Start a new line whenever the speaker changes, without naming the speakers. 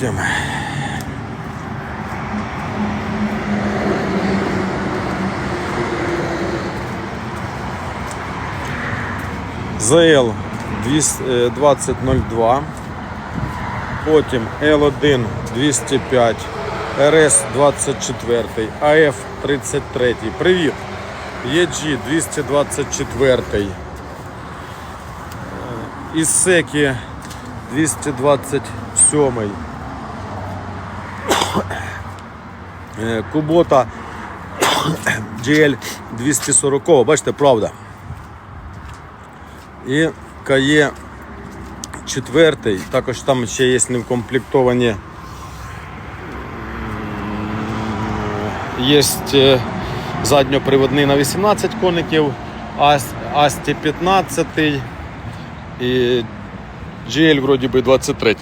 Потім. ЗЛ 2002. Потім L1 205, РС 24, АФ 33. Привіт. ЄГ 224. Ісекі 227. Е, Кубота GL 240. Бачите, правда. І КАЄ четвертий, також там ще є невкомплектовані. Є е, задньоприводний на 18 коників, Асті 15 і GL вроді би 23.